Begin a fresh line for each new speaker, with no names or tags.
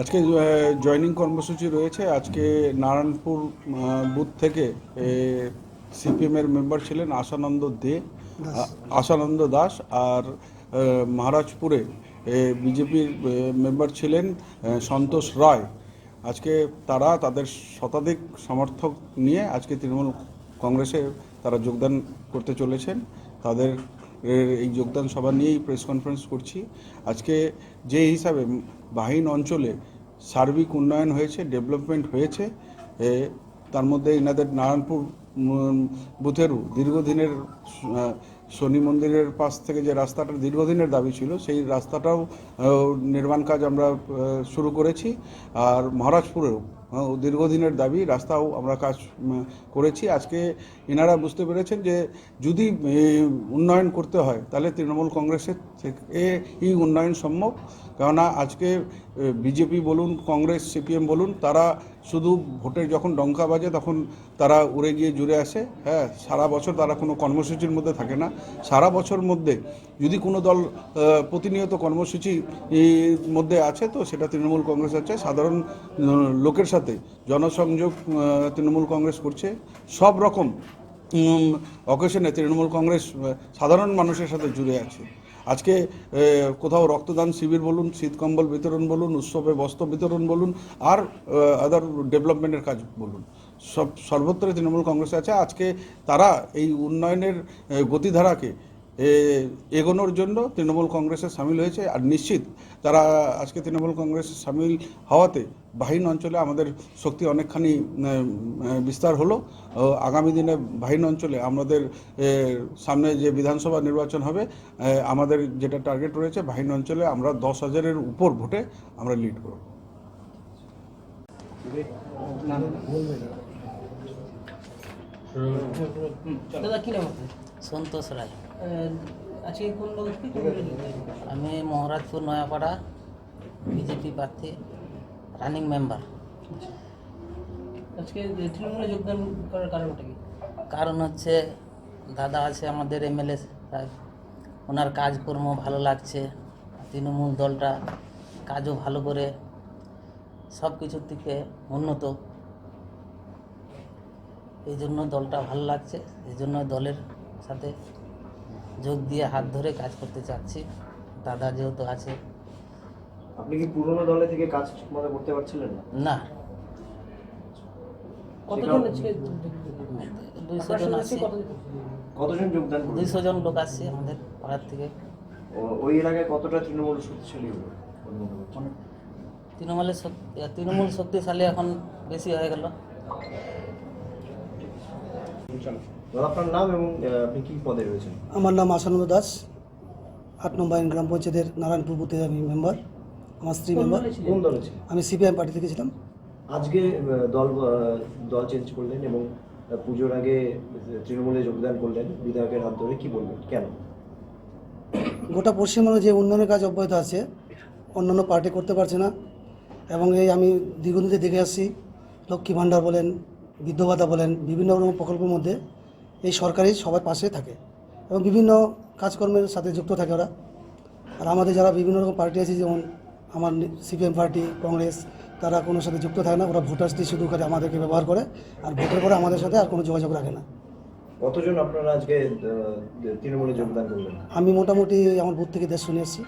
আজকে জয়নিং কর্মসূচি রয়েছে। আজকে নারায়ণপুর বুথ থেকে সিপিএমের মেম্বার ছিলেন আশানন্দ দে আশানন্দ দাস আর মহারাজপুরে বিজেপির মেম্বার ছিলেন সন্তোষ রায়। আজকে তারা তাদের শতাধিক সমর্থক নিয়ে আজকে তৃণমূল কংগ্রেসে তারা যোগদান করতে চলেছেন। তাদের এই যোগদান সভা নিয়েই প্রেস কনফারেন্স করছি। আজকে যে হিসাবে বাহিন অঞ্চলে সার্বিক উন্নয়ন হয়েছে ডেভেলপমেন্ট হয়েছে তার মধ্যে এনাদের নারায়ণপুর বুথেরও দীর্ঘদিনের শনি মন্দিরের পাশ থেকে যে রাস্তাটা দীর্ঘদিনের দাবি ছিল, সেই রাস্তাটাও নির্মাণ কাজ আমরা শুরু করেছি। আর মহারাজপুরেও দীর্ঘদিনের দাবি, রাস্তাও আমরা কাজ করেছি। আজকে এনারা বুঝতে পেরেছেন যে যদি উন্নয়ন করতে হয়, তাহলে তৃণমূল কংগ্রেসের এই উন্নয়ন সম্ভব। কেননা আজকে বিজেপি বলুন, কংগ্রেস, সিপিএম বলুন, তারা শুধু ভোটের যখন ডঙ্কা বাজে তখন তারা উড়ে গিয়ে জুড়ে আসে হ্যাঁ সারা বছর তারা কোনো কর্মসূচির মধ্যে থাকে না। সারা বছর মধ্যে যদি কোনো দল প্রতিনিয়ত কর্মসূচি মধ্যে আছে তো সেটা তৃণমূল কংগ্রেস আছে। সাধারণ লোকের সাথে জনসংযোগ তৃণমূল কংগ্রেস করছে। সব রকম অকেশনে তৃণমূল কংগ্রেস সাধারণ মানুষের সাথে জুড়ে আছে। আজকে কোথাও রক্তদান শিবির বলুন, শীতকম্বল বিতরণ বলুন, উৎসবে বস্ত্র বিতরণ বলুন, আর আদার ডেভেলপমেন্টের কাজ বলুন। সব সর্বত্র তৃণমূল কংগ্রেস আছে। আজকে তারা এই উন্নয়নের গতিধারাকে এগোনোর জন্য তৃণমূল কংগ্রেসে সামিল হয়েছে। আর নিশ্চিত তারা আজকে তৃণমূল কংগ্রেসে সামিল হওয়াতে বাহিন অঞ্চলে আমাদের শক্তি অনেকখানি বিস্তার হলো। আগামী দিনে বাহিন অঞ্চলে আমাদের সামনে যে বিধানসভা নির্বাচন হবে আমাদের যেটা টার্গেট রয়েছে, বাহিন অঞ্চলে আমরা দশ হাজারের উপর ভোটে আমরা লিড করব।
দাদা কি নাম
সন্তোষ রায়।
আজকে কোন?
আমি মহারাজপুর নয়াপাড়া বিজেপি প্রার্থী রানিং মেম্বার
আজকে তৃণমূলে যোগদান করার কারণটা কি?
কারণ হচ্ছে দাদা আছে আমাদের এমএলএ সাহেব ওনার কাজকর্ম ভালো লাগছে তৃণমূল দলটা কাজও ভালো করে সব কিছুর থেকে উন্নত। এই জন্য দলটা ভালো লাগছে এই জন্য দলের সাথে যোগ দিয়ে হাত ধরে কাজ করতে চাচ্ছি। দাদা যেহেতু আছে।
আপনি কি পুরনো দলে থেকে কাজ ঠিকমতো করতে পারছিলেন না?
না।
কতজন আজকে
দুইশো জন আছে।
কতজন
যোগদান
দুইশো জন লোক আসছে আমাদের পাড়ার থেকে।
ওই এলাকায় কতটা তৃণমূল শক্তিশালী হলো
তৃণমূলের তৃণমূল শক্তিশালী এখন বেশি হয়ে গেল।
দাদা আপনার নাম এবং আপনি কি পদে রয়েছেন?
আমার নাম আসানন্দ দাস আট নম্বর গ্রাম পঞ্চায়েতের নারায়ণপুর বুথে আমি মেম্বার আমার স্ত্রী মেম্বার?
কোন দলে ছিলেন?
আমি সিপিআইএম পার্টি থেকে ছিলাম।
আজকে দল দল চেঞ্জ করলেন এবং পুজোর আগে তৃণমূলে যোগদান করলেন বিধায়কের হাত ধরে কি বলবেন? কেন?
গোটা পশ্চিমবঙ্গে যে উন্নয়নের কাজ অব্যাহত আছে অন্যান্য পার্টি করতে পারছে না। এবং এই আমি দীর্ঘদিন থেকে দেখে আসছি লক্ষ্মী ভাণ্ডার বলেন বৃদ্ধ ভাতা বলেন বিভিন্ন রকম প্রকল্পের মধ্যে এই সরকারি সবার পাশে থাকে এবং বিভিন্ন কাজকর্মের সাথে যুক্ত থাকে ওরা। আর আমাদের যারা বিভিন্ন রকম পার্টি আছে যেমন আমার সিপিএম পার্টি কংগ্রেস তারা কোনো সাথে যুক্ত থাকে না ওরা ভোটার্সটি শুধু করে আমাদেরকে ব্যবহার করে আর ভোটের পরে আমাদের সাথে আর কোনো যোগাযোগ রাখে না।
কতজন আপনারা আজকে তৃণমূলে যোগদান করলেন?
আমি মোটামুটি আমার বুথ থেকে দেশ শুনে এসেছি।